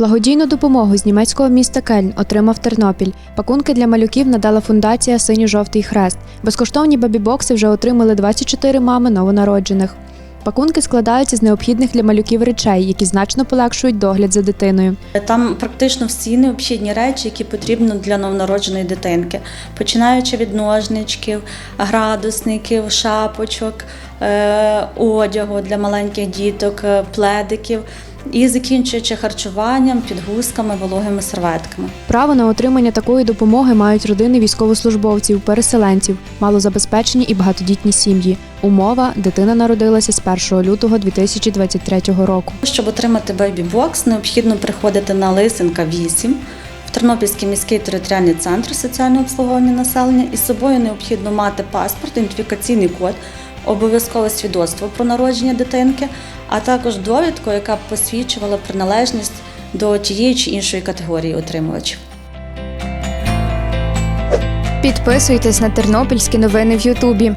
Благодійну допомогу з німецького міста Кельн отримав Тернопіль. Пакунки для малюків надала фундація Синьо-жовтий хрест. Безкоштовні бабі-бокси вже отримали 24 мами новонароджених. Пакунки складаються з необхідних для малюків речей, які значно полегшують догляд за дитиною. Там практично всі необхідні речі, які потрібні для новонародженої дитинки, починаючи від ножничків, градусників, шапочок, одягу для маленьких діток, е, пледиків і закінчуючи харчуванням, підгузками, вологими серветками. Право на отримання такої допомоги мають родини військовослужбовців, переселенців, малозабезпечені і багатодітні сім'ї. Умова дитина народилася з 1 лютого 2023 року. Щоб отримати бейбі-бокс, необхідно приходити на Лисенка 8 в Тернопільський міський територіальний центр соціального обслуговування населення. І з собою необхідно мати паспорт, ідентифікаційний код, обов'язкове свідоцтво про народження дитинки, а також довідку, яка б посвідчувала приналежність до тієї чи іншої категорії отримувачів. Підписуйтесь на тернопільські новини в Ютубі.